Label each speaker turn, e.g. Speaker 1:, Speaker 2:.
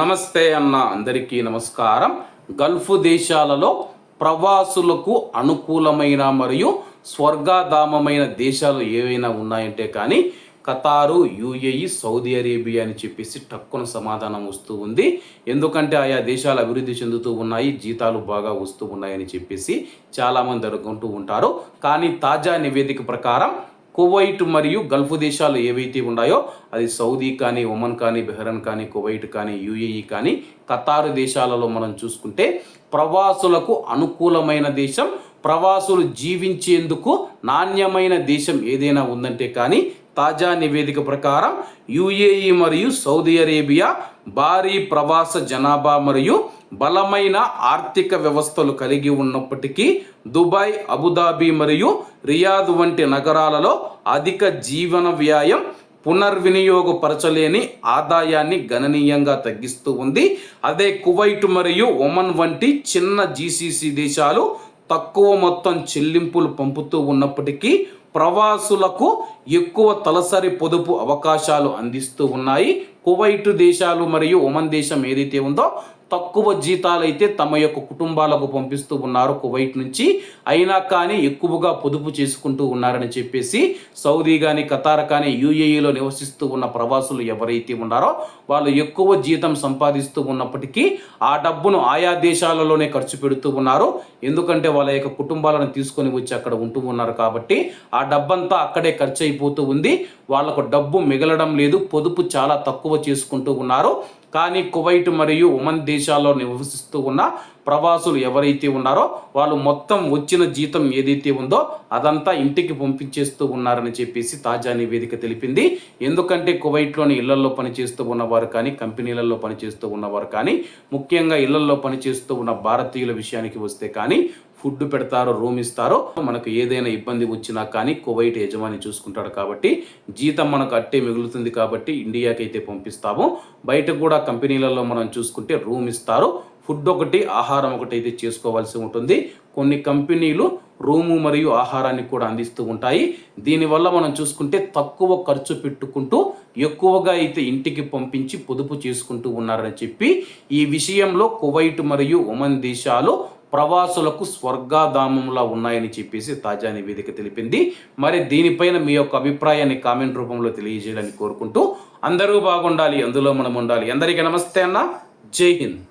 Speaker 1: నమస్తే అన్న అందరికీ నమస్కారం. గల్ఫ్ దేశాలలో ప్రవాసులకు అనుకూలమైన మరియు స్వర్గాధామమైన దేశాలు ఏవైనా ఉన్నాయంటే కానీ ఖతారు యుఏఈ సౌదీ అరేబియా అని చెప్పేసి టక్కున సమాధానం వస్తూ ఉంది. ఎందుకంటే ఆయా దేశాలు అభివృద్ధి చెందుతూ ఉన్నాయి జీతాలు బాగా వస్తూ ఉన్నాయని చెప్పేసి చాలామంది అనుకుంటూ ఉంటారు. కానీ తాజా నివేదిక ప్రకారం కువైట్ మరియు గల్ఫ్ దేశాలు ఏవైతే ఉన్నాయో అది సౌదీ కానీ ఒమన్ కానీ బెహ్రన్ కానీ కువైట్ కానీ యుఏఈ కానీ ఖతారు దేశాలలో మనం చూసుకుంటే ప్రవాసులకు అనుకూలమైన దేశం ప్రవాసులు జీవించేందుకు నాణ్యమైన దేశం ఏదైనా ఉందంటే కానీ తాజా నివేదిక ప్రకారం యుఏఈ మరియు సౌదీ అరేబియా భారీ ప్రవాస జనాభా మరియు బలమైన ఆర్థిక వ్యవస్థలు కలిగి ఉన్నప్పటికీ దుబాయ్ అబుదాబి మరియు రియాద్ వంటి నగరాలలో అధిక జీవన వ్యయం పునర్వినియోగపరచలేని ఆదాయాన్ని గణనీయంగా తగ్గిస్తూ ఉంది. అదే కువైట్ మరియు ఒమన్ వంటి చిన్న జీసీసీ దేశాలు తక్కువ మొత్తం చెల్లింపులు పంపుతూ ఉన్నప్పటికీ ప్రవాసులకు ఎక్కువ తలసరి పొదుపు అవకాశాలు అందిస్తూ ఉన్నాయి. కువైట్ దేశాలు మరియు ఒమన్ దేశం ఏదైతే ఉందో తక్కువ జీతాలు అయితే తమ యొక్క కుటుంబాలకు పంపిస్తూ ఉన్నారు కువైట్ నుంచి. అయినా కానీ ఎక్కువగా పొదుపు చేసుకుంటూ ఉన్నారని చెప్పేసి సౌదీ కానీ ఖతార్ కానీ యూఏఈలో నివసిస్తూ ఉన్న ప్రవాసులు ఎవరైతే ఉన్నారో వాళ్ళు ఎక్కువ జీతం సంపాదిస్తూ ఉన్నప్పటికీ ఆ డబ్బును ఆయా దేశాలలోనే ఖర్చు పెడుతూ ఉన్నారు. ఎందుకంటే వాళ్ళ యొక్క కుటుంబాలను తీసుకొని వచ్చి అక్కడ ఉంటూ ఉన్నారు కాబట్టి ఆ డబ్బంతా అక్కడే ఖర్చు అయిపోతూ ఉంది. వాళ్ళకు డబ్బు మిగలడం లేదు. పొదుపు చాలా తక్కువ చేసుకుంటూ ఉన్నారు. కానీ కువైట్ మరియు ఒమన్ దేశాల్లో నివసిస్తూ ఉన్న ప్రవాసులు ఎవరైతే ఉన్నారో వాళ్ళు మొత్తం వచ్చిన జీతం ఏదైతే ఉందో అదంతా ఇంటికి పంపించేస్తూ ఉన్నారని చెప్పేసి తాజా నివేదిక తెలిపింది. ఎందుకంటే కువైట్లోని ఇళ్ళల్లో పనిచేస్తూ ఉన్నవారు కానీ కంపెనీలలో పనిచేస్తూ ఉన్నవారు కానీ ముఖ్యంగా ఇళ్ళల్లో పనిచేస్తూ ఉన్న భారతీయుల విషయానికి వస్తే కానీ ఫుడ్ పెడతారో రూమ్ ఇస్తారో మనకు ఏదైనా ఇబ్బంది వచ్చినా కానీ కువైట్ యజమాని చూసుకుంటాడు కాబట్టి జీతం మనకు అట్టే మిగులుతుంది కాబట్టి ఇండియాకి అయితే పంపిస్తాము. బయట కూడా కంపెనీలలో మనం చూసుకుంటే రూమ్ ఇస్తారు. ఫుడ్ ఒకటి ఆహారం ఒకటి అయితే చేసుకోవాల్సి ఉంటుంది. కొన్ని కంపెనీలు రూము మరియు ఆహారాన్ని కూడా అందిస్తూ ఉంటాయి. దీనివల్ల మనం చూసుకుంటే తక్కువ ఖర్చు పెట్టుకుంటూ ఎక్కువగా అయితే ఇంటికి పంపించి పొదుపు చేసుకుంటూ ఉన్నారని చెప్పి ఈ విషయంలో కువైట్ మరియు ఒమన్ దేశాలు ప్రవాసులకు స్వర్గాధామంలా ఉన్నాయని చెప్పేసి తాజా నివేదిక తెలిపింది. మరి దీనిపైన మీ యొక్క అభిప్రాయాన్ని కామెంట్ రూపంలో తెలియజేయాలని కోరుకుంటూ అందరూ బాగుండాలి అందులో మనం ఉండాలి. అందరికీ నమస్తే అన్న. జై హింద్.